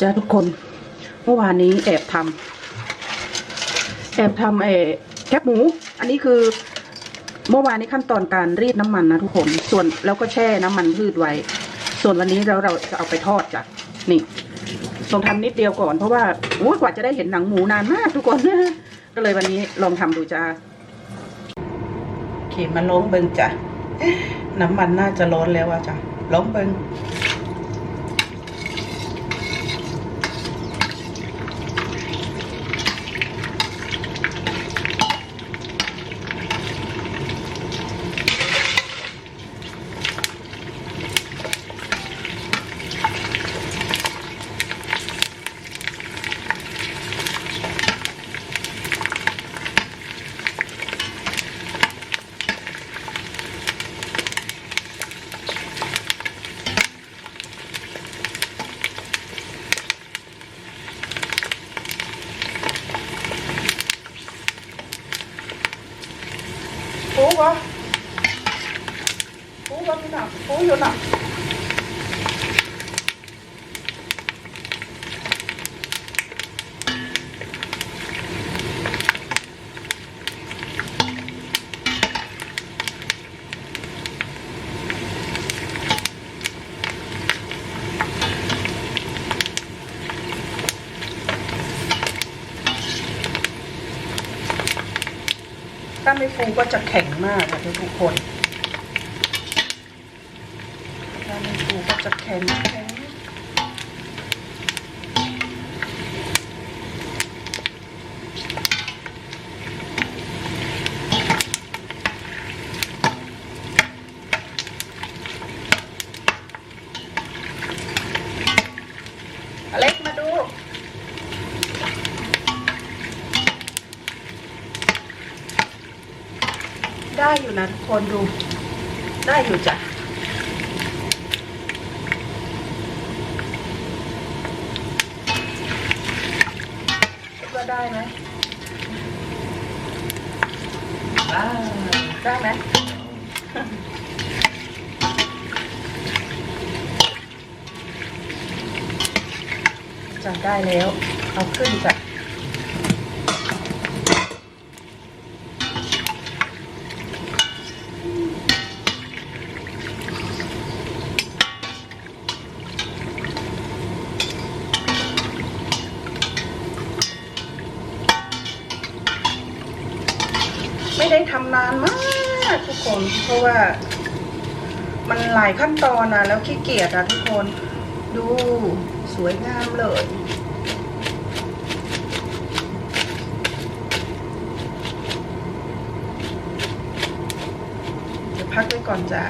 จ้าทุกคน เมื่อวานนี้แอบทำแอบทำเออแคบหมู อันนี้คือเมื่อวานนี้ขั้นตอนการรีดน้ำมันนะทุกคน ส่วนแล้วก็แช่น้ำมันพืชไว้ ส่วนวันนี้เราเราจะเอาไปทอดจ้ะนี่ต้องทำนิดเดียวก่อนเพราะว่าโอ้ยกว่าจะได้เห็นหนังหมูนานมากทุกคนก็เลยวันนี้ลองทำดูจ้าโอเคมาล้มเบิงจ้ะน้ำมันน่าจะร้อนแล้วอะจ้ะล้มเบิง ปูวะปู วะพี่หนักปูอยู่หนักถ้าไม่ฟูก็จะแข็งมากค่ะทุกคน ถ้าไม่ฟูก็ จะแข็งแข็งเล็กมาดูได้อยู่นะทุกคนดู ได้อยู่จ้ะ คิดว่า ได้ไหมว้าวได้ไหมจะได้แล้ว เอาขึ้นจ้ะไม่ได้ทำนานมากทุกคน เพราะว่า มันหลายขั้นตอนนะแล้วขี้เกียจอะทุกคน ดูสวยงามเลยเดี๋ยวพักไว้ก่อนจ้ะ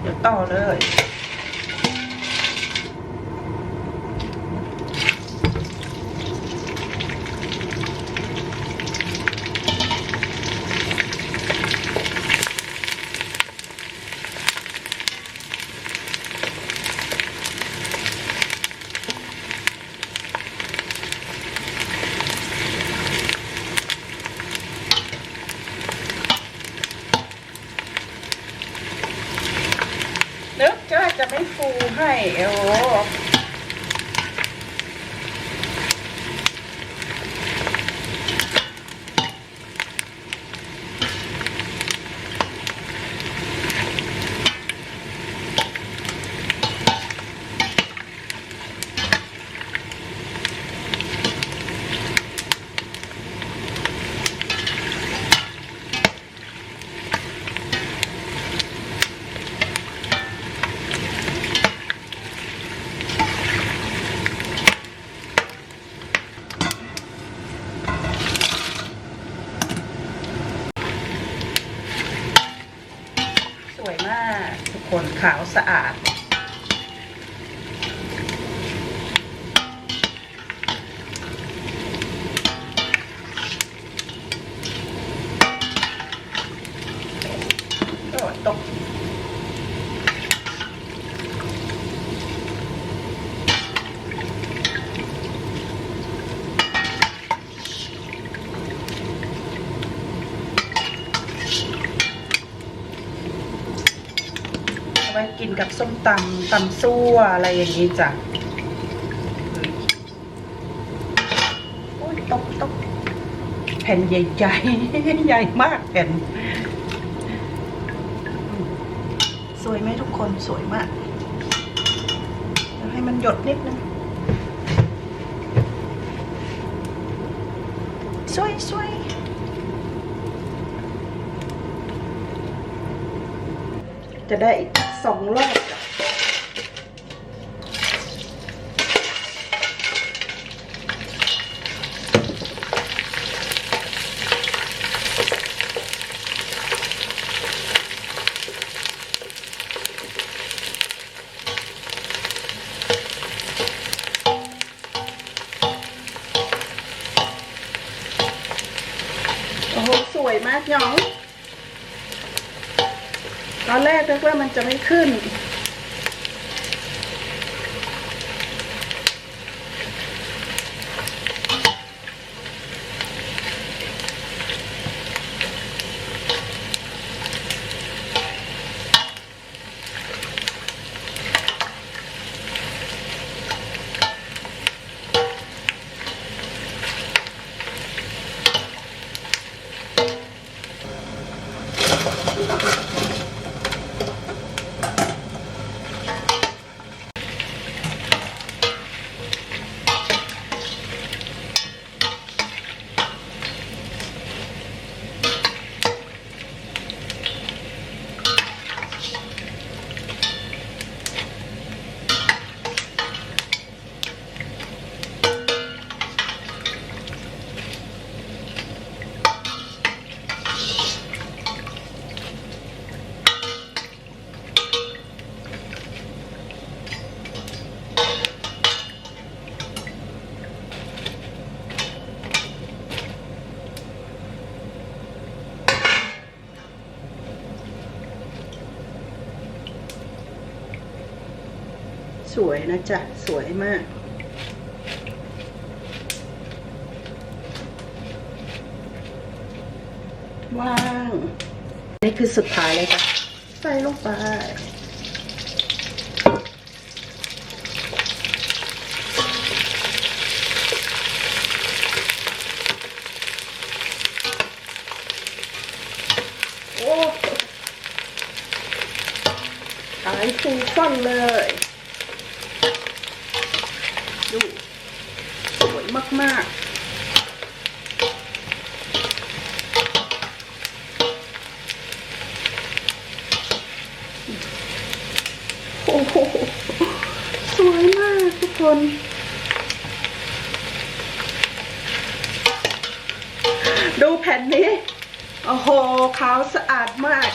เดี๋ยวต่อเลย นึกจะจะไม่ฟูให้ โอ้สวยมาก ทุกคนขาวสะอาด โอ้ตก เอาไว้ กับส้มตำตำซั่วอะไรอย่างนี้จ้ะโอ้ยตกตกแผ่นใหญ่ๆใหญ่มากแผ่น สวยไหมทุกคนสวยมากเดี๋ยวให้มันหยดนิดนึงสวยสวยจะได้ สองรอบจ้ะโอ้โห สวยมากหยอง ตอนแรกนึกว่ามัน จะไม่ขึ้น สวยนะจ๊ะ สวยมากว่าง นี่คือสุดท้ายเลยจ้ะใส่ลงไปโอ้ขายฟูฟ่องเลย ดู สวย มากๆ โอ้โห สวยมากทุกคนดูแผ่นนี้ โอ้โห ขาวสะอาดมาก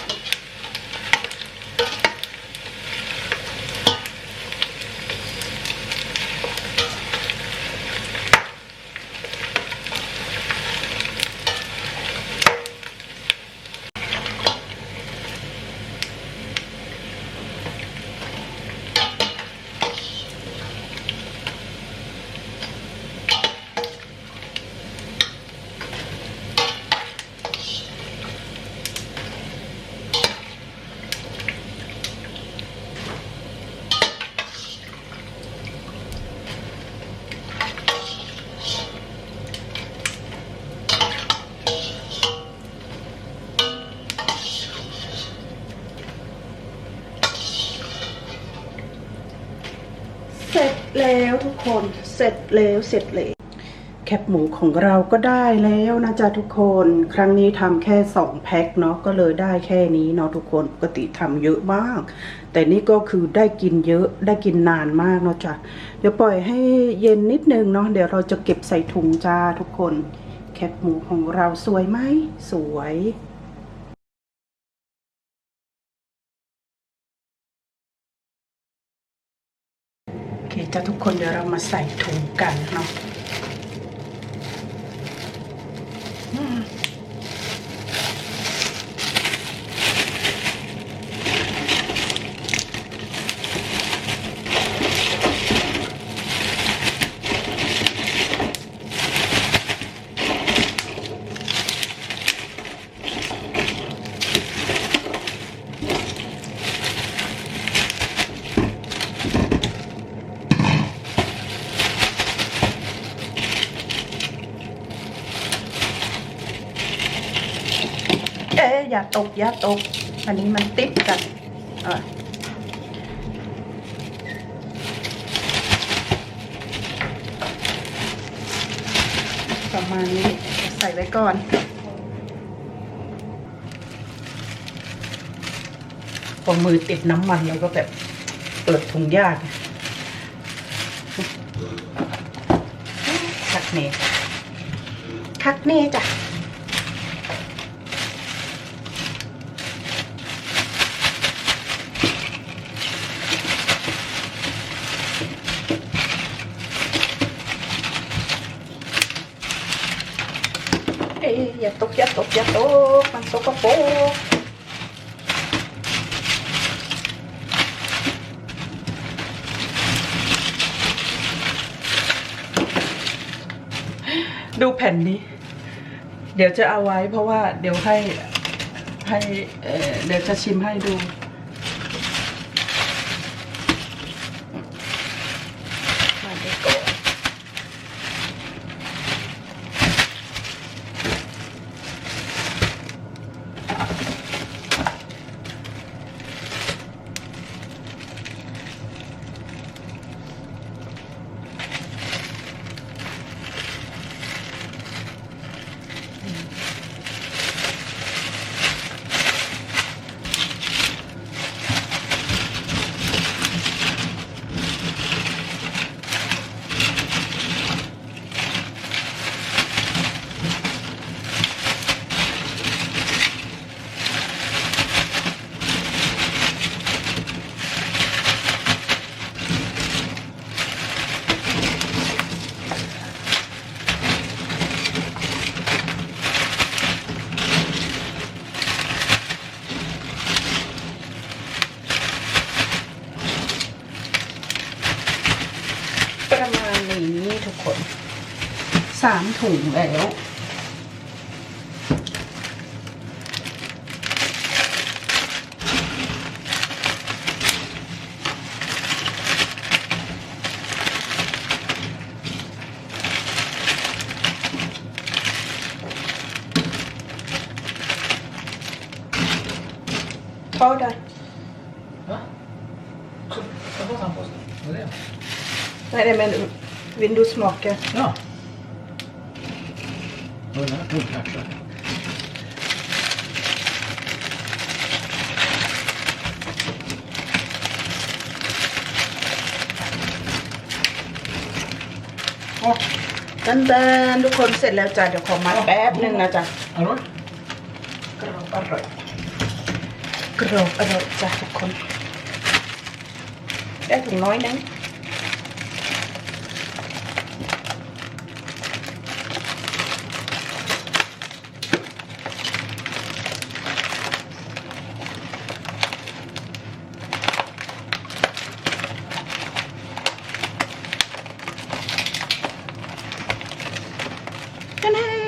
เสร็จแล้วทุกคนเสร็จแล้วเสร็จเลยแคบหมูของเราก็ได้แล้วนะจ๊ะทุกคนครั้งนี้ทำแค่สองแพ็คเนาะก็เลยได้แค่นี้เนาะทุกคนปกติทำเยอะมาก แต่นี่ก็คือได้กินเยอะได้กินนานมากเนาะจ้ะเดี๋ยวปล่อยให้เย็นนิดนึงเนาะเดี๋ยวเราจะเก็บใส่ถุงจ้าทุกคน แคบหมูของเราสวยไหมสวย เคจ้ะทุกคนเดี๋ยวเรามาใส่ถุงกันเนาะ อย่าตกอย่าตก อันนี้มันติดกันประมาณนี้ใส่ไว้ก่อนพอมือติดน้ำมันแล้วก็แบบเปิดถุงยากคักเน่คักเน่จ้ะ อยอย่าตกอย่าตกอย่าตกมันตกกระโปรงดูแผ่นนี้ เดี๋ยวจะเอาไว้เพราะว่าเดี๋ยวให้ให้เเดี๋ยวจะชิมให้ดู ถุงแล้ว พอได้ Va? Så, så får han på sig. Vad är det? Nej, nej, men vill du smaka? Ja. Vad är det här? Pungkaxar. Åh, ดันเดินทุกคนเสร็จแล้วจ้ะเดี๋ยวขอมัดแป๊บนึงนะจ๊ะ Hallå? กรอบอร่อยกรอบอร่อยจ้ะทุกคน ได้ถุงน้อยนึง กัน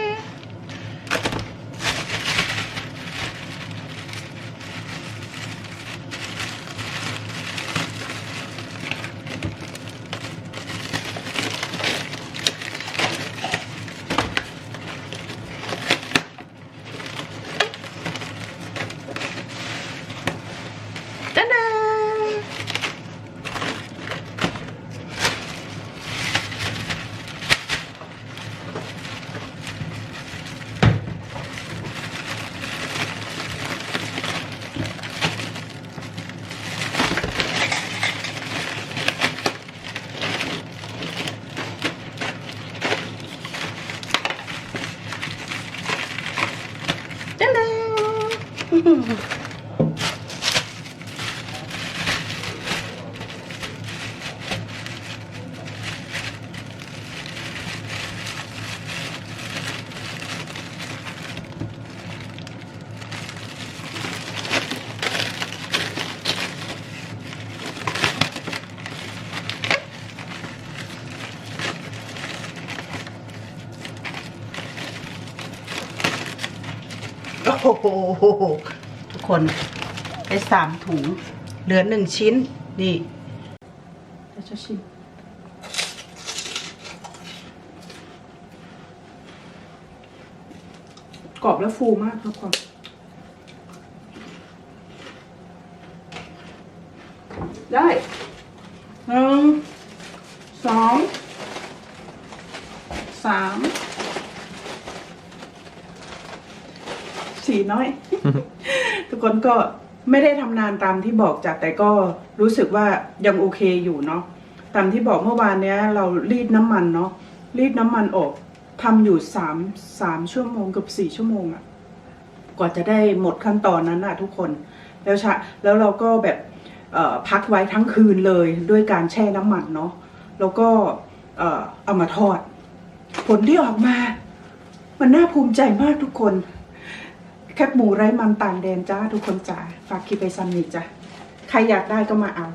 ทุกคนไปสามถุง เหลือหนึ่งชิ้น นี่จะชิมกรอบและฟูมากทุกคนได้หนึ่ น้อย ทุกคนก็ไม่ได้ทำนานตามที่บอกจ้ะแต่ก็รู้สึกว่ายังโอเคอยู่เนาะตามที่บอกเมื่อวานเนี้ย เรารีดน้ำมันเนาะรีดน้ำมันออกทำอยู่สามสามชั่วโมงกับสี่ชั่วโมงอะกว่าจะได้หมดขั้นตอนนั้นอะทุกคน แล้วชะแล้วเราก็แบบเอ่อพักไว้ทั้งคืนเลยด้วยการแช่น้ำมันเนาะแล้วก็เอ่อเอามาทอด ผลที่ออกมา มันน่าภูมิใจมากทุกคน แคบหมูไร้มันต่างแดนจ้าทุกคนจ้าฝากคลิปไปซันนี่จ้ะใครอยากได้ก็มาเอา